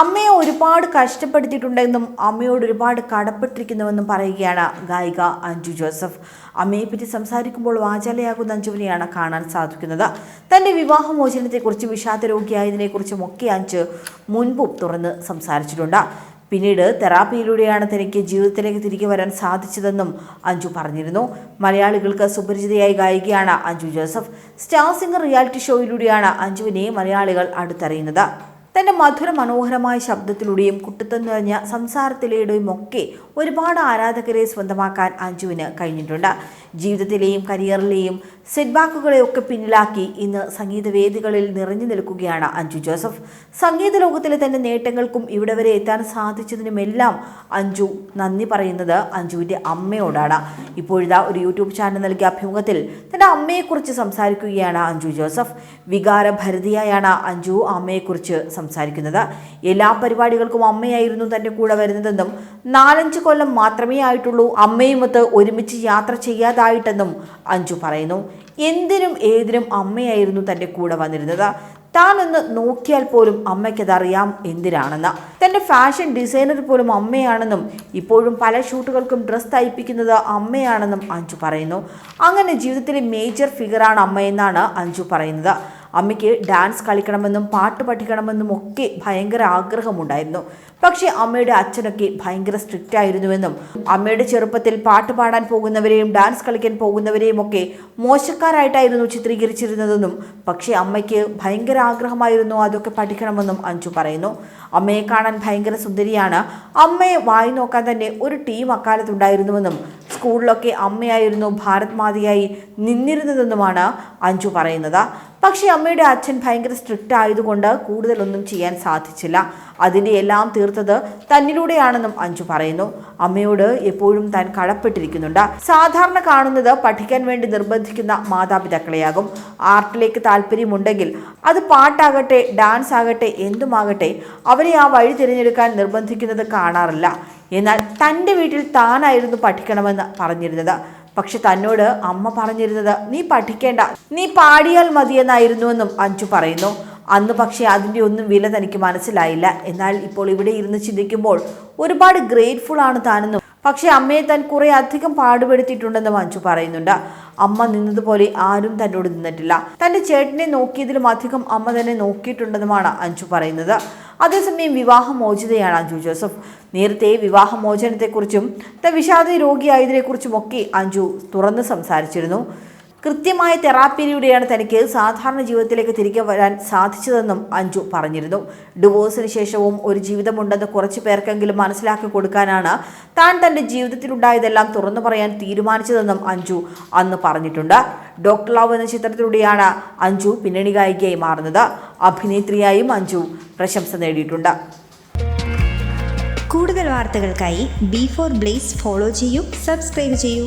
അമ്മയെ ഒരുപാട് കഷ്ടപ്പെടുത്തിയിട്ടുണ്ടെന്നും അമ്മയോട് ഒരുപാട് കടപ്പെട്ടിരിക്കുന്നുവെന്നും പറയുകയാണ് ഗായിക അഞ്ജു ജോസഫ്. അമ്മയെപ്പറ്റി സംസാരിക്കുമ്പോൾ വാചാലയാകുന്ന അഞ്ജുവിനെയാണ് കാണാൻ സാധിക്കുന്നത്. തന്റെ വിവാഹമോചനത്തെക്കുറിച്ച് വിഷാദ രോഗിയായതിനെക്കുറിച്ചും ഒക്കെ അഞ്ജു മുൻപും തുറന്ന് സംസാരിച്ചിട്ടുണ്ട്. പിന്നീട് തെറാപ്പിയിലൂടെയാണ് തനിക്ക് ജീവിതത്തിലേക്ക് തിരികെ വരാൻ സാധിച്ചതെന്നും അഞ്ജു പറഞ്ഞിരുന്നു. മലയാളികൾക്ക് സുപരിചിതയായ ഗായികയാണ് Anju Joseph. Star singer reality ഷോയിലൂടെയാണ് അഞ്ജുവിനെ മലയാളികൾ അടുത്തറിയുന്നത്. തന്റെ മധുര മനോഹരമായ ശബ്ദത്തിലൂടെയും കുട്ടിത്തം നിറഞ്ഞ സംസാരത്തിലൂടെയും ഒക്കെ ഒരുപാട് ആരാധകരെ സ്വന്തമാക്കാൻ അഞ്ജുവിന് കഴിഞ്ഞിട്ടുണ്ട്. ജീവിതത്തിലെയും കരിയറിലെയും സെറ്റ്ബാക്കുകളെയൊക്കെ പിന്നിലാക്കി ഇന്ന് സംഗീതവേദികളിൽ നിറഞ്ഞു നിൽക്കുകയാണ് അഞ്ജു ജോസഫ്. സംഗീത ലോകത്തിലെ തന്നെ നേട്ടങ്ങൾക്കും ഇവിടെ വരെ എത്താൻ സാധിച്ചതിനുമെല്ലാം അഞ്ജു നന്ദി പറയുന്നത് അഞ്ജുവിന്റെ അമ്മയോടാണ്. ഇപ്പോഴിതാ ഒരു യൂട്യൂബ് ചാനൽ നൽകിയ അഭിമുഖത്തിൽ തന്റെ അമ്മയെക്കുറിച്ച് സംസാരിക്കുകയാണ് അഞ്ജു ജോസഫ്. വികാരഭരിതയായാണ് അഞ്ജു അമ്മയെക്കുറിച്ച് സംസാരിക്കുന്നത്. എല്ലാ പരിപാടികൾക്കും അമ്മയായിരുന്നു തന്റെ കൂടെ വരുന്നതെന്നും നാലഞ്ച് കൊല്ലം മാത്രമേ ആയിട്ടുള്ളൂ അമ്മയുമൊത്ത് ഒരുമിച്ച് യാത്ര ചെയ്യാതായിട്ടെന്നും അഞ്ജു പറയുന്നു. എന്തിനും ഏതിനും അമ്മയായിരുന്നു തന്റെ കൂടെ വന്നിരുന്നത്. താനൊന്ന് നോക്കിയാൽ പോലും അമ്മയ്ക്കതറിയാം എന്തിനാണെന്ന്. തന്റെ ഫാഷൻ ഡിസൈനർ പോലും അമ്മയാണെന്നും ഇപ്പോഴും പല ഷൂട്ടുകൾക്കും ഡ്രസ്സ് തയ്പ്പിക്കുന്നത് അമ്മയാണെന്നും അഞ്ജു പറയുന്നു. അങ്ങനെ ജീവിതത്തിലെ മേജർ ഫിഗറാണ് അമ്മയെന്നാണ് അഞ്ജു പറയുന്നത്. അമ്മയ്ക്ക് ഡാൻസ് കളിക്കണമെന്നും പാട്ട് പഠിക്കണമെന്നും ഒക്കെ ഭയങ്കര ആഗ്രഹമുണ്ടായിരുന്നു. പക്ഷേ അമ്മയുടെ അച്ഛനൊക്കെ ഭയങ്കര സ്ട്രിക്റ്റ് ആയിരുന്നുവെന്നും അമ്മയുടെ ചെറുപ്പത്തിൽ പാട്ട് പാടാൻ പോകുന്നവരെയും ഡാൻസ് കളിക്കാൻ പോകുന്നവരെയും ഒക്കെ മോശക്കാരായിട്ടായിരുന്നു ചിത്രീകരിച്ചിരുന്നതെന്നും പക്ഷേ അമ്മയ്ക്ക് ഭയങ്കര ആഗ്രഹമായിരുന്നു അതൊക്കെ പഠിക്കണമെന്നും അഞ്ചു പറയുന്നു. അമ്മയെ കാണാൻ ഭയങ്കര സുന്ദരിയാണ്. അമ്മയെ വായി നോക്കാൻ തന്നെ ഒരു ടീം അക്കാലത്തുണ്ടായിരുന്നുവെന്നും സ്കൂളിലൊക്കെ അമ്മയായിരുന്നു ഭാരത് മാതയായി നിന്നിരുന്നതെന്നുമാണ് അഞ്ചു പറയുന്നത്. പക്ഷേ അമ്മയുടെ അച്ഛൻ ഭയങ്കര സ്ട്രിക്റ്റ് ആയതുകൊണ്ട് കൂടുതലൊന്നും ചെയ്യാൻ സാധിച്ചില്ല. അതിന്റെ എല്ലാം തീർത്തത് തന്നിലൂടെയാണെന്നും അഞ്ജു പറയുന്നു. അമ്മയോട് എപ്പോഴും താൻ കടപ്പെട്ടിരിക്കുന്നുണ്ട്. സാധാരണ കാണുന്നത് പഠിക്കാൻ വേണ്ടി നിർബന്ധിക്കുന്ന മാതാപിതാക്കളെയാകും. ആർട്ടിലേക്ക് താല്പര്യമുണ്ടെങ്കിൽ അത് പാട്ടാകട്ടെ ഡാൻസ് ആകട്ടെ എന്തുമാകട്ടെ അവരെ ആ വഴി തിരഞ്ഞെടുക്കാൻ നിർബന്ധിക്കുന്നത് കാണാറില്ല. എന്നാൽ തന്റെ വീട്ടിൽ താനായിരുന്നു പഠിക്കണമെന്ന് പറഞ്ഞിരുന്നത്. പക്ഷെ തന്നോട് അമ്മ പറഞ്ഞിരുന്നത് നീ പഠിക്കേണ്ട നീ പാടിയാൽ മതിയെന്നായിരുന്നുവെന്നും അഞ്ചു പറയുന്നു. അന്ന് പക്ഷേ അതിന്റെ ഒന്നും വില തനിക്ക് മനസ്സിലായില്ല. എന്നാൽ ഇപ്പോൾ ഇവിടെ ഇരുന്ന് ചിന്തിക്കുമ്പോൾ ഒരുപാട് ഗ്രേറ്റ്ഫുൾ ആണ് താനെന്നും പക്ഷേ അമ്മയെ താൻ കുറെ അധികം പാടുപെടുത്തിയിട്ടുണ്ടെന്നും അഞ്ചു പറയുന്നുണ്ട്. അമ്മ നിന്നതുപോലെ ആരും തന്നോട് നിന്നിട്ടില്ല. തന്റെ ചേട്ടനെ നോക്കിയതിലും അധികം അമ്മ തന്നെ നോക്കിയിട്ടുണ്ടെന്നുമാണ് അഞ്ചു പറയുന്നത്. അതേസമയം വിവാഹമോചിതയാണ് അഞ്ജു ജോസഫ്. നേരത്തെ വിവാഹമോചനത്തെക്കുറിച്ചും വിഷാദ രോഗിയായതിനെക്കുറിച്ചുമൊക്കെ അഞ്ജു തുറന്ന് സംസാരിച്ചിരുന്നു. കൃത്യമായ തെറാപ്പിയിലൂടെയാണ് തനിക്ക് സാധാരണ ജീവിതത്തിലേക്ക് തിരികെ വരാൻ സാധിച്ചതെന്നും അഞ്ജു പറഞ്ഞിരുന്നു. ഡിവോഴ്സിന് ശേഷവും ഒരു ജീവിതമുണ്ടെന്ന് കുറച്ച് പേർക്കെങ്കിലും മനസ്സിലാക്കി കൊടുക്കാനാണ് താൻ തന്റെ ജീവിതത്തിലുണ്ടായതെല്ലാം തുറന്നു പറയാൻ തീരുമാനിച്ചതെന്നും അഞ്ജു അന്ന് പറഞ്ഞിട്ടുണ്ട്. ഡോക്ടർ ലവ് എന്ന ചിത്രത്തിലൂടെയാണ് അഞ്ജു പിന്നണി ഗായികയായി മാറുന്നത്. അഭിനേത്രിയായും അഞ്ജു പ്രശംസ നേടിയിട്ടുണ്ട്. കൂടുതൽ വാർത്തകൾക്കായി ബി ഫോർ ബ്ലേസ് ഫോളോ ചെയ്യൂ സബ്സ്ക്രൈബ് ചെയ്യൂ.